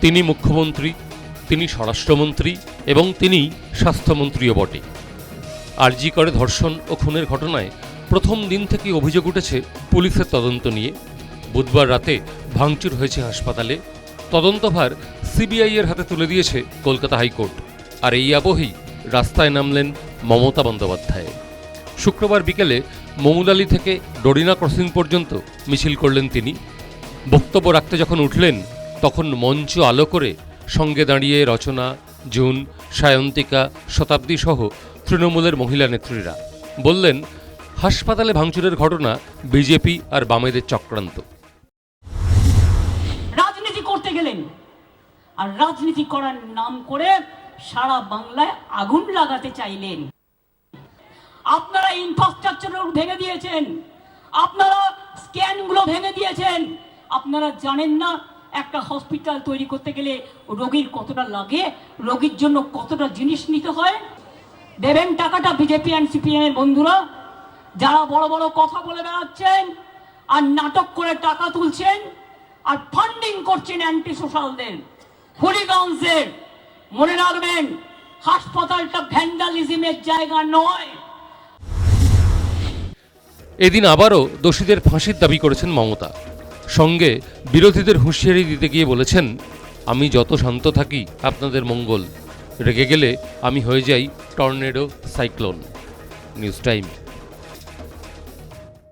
তিনি মুখ্যমন্ত্রী, তিনি স্বরাষ্ট্রমন্ত্রী এবং তিনি স্বাস্থ্যমন্ত্রীও বটে। আরজি করে ধর্ষণ ও খুনের ঘটনায় প্রথম দিন থেকেই অভিযোগ উঠেছে পুলিশের তদন্ত নিয়ে। বুধবার রাতে ভাঙচুর হয়েছে হাসপাতালে। তদন্তভার সিবিআইয়ের হাতে তুলে দিয়েছে কলকাতা হাইকোর্ট। আর এই আবহেই রাস্তায় নামলেন মমতা বন্দ্যোপাধ্যায়। শুক্রবার বিকেলে মৌলালি থেকে ডরিনা ক্রসিং পর্যন্ত মিছিল করলেন তিনি। বক্তব্য রাখতে যখন উঠলেন তখন মঞ্চ আলো করে সঙ্গে দাঁড়িয়ে রচনা, জুন, সায়ন্তিকা শতাব্দী সহ তৃণমূলের মহিলা নেত্রীরা। বললেন, হাসপাতালে ভাঙচুরের ঘটনা বিজেপি আর বামেদের চক্রান্ত। রাজনীতি করতে গেলেন। আর রাজনীতি করার নাম করে সারা বাংলায় আগুন লাগাতে চাইলেন। আপনারা ইনফ্রাস্ট্রাকচার ভেঙে দিয়েছেন। আপনারা স্ক্যানগুলো ভেঙে দিয়েছেন। আপনারা জানেন না একটা হসপিটাল তৈরি করতে গেলে রোগীর কতটা লাগে, রোগীর জন্য কতটা জিনিস নিতে হয়? দেবেন টাকাটা বিজেপি অ্যান্ড সিপিএম এর বন্ধুরা। যারা বড় বড় কথা বলে বেড়াচ্ছেন আর নাটক করে টাকা তুলছেন আর ফান্ডিং করছেন অ্যান্টি সোশ্যালদের হুলিগাউন্সের মনে রাখবেন, হাসপাতালটা ভ্যান্ডালিজমের জায়গা নয়। এদিন আবারও দোষীদের ফাঁসির দাবি করেছেন মমতা। সঙ্গে বিরোধীদের হুঁশিয়ারি দিতে গিয়ে বলেছেন, আমি যত শান্ত থাকি, আপনাদের মঙ্গল। রেগে গেলে আমি হয়ে যাই টর্নেডো সাইক্লোন। News time.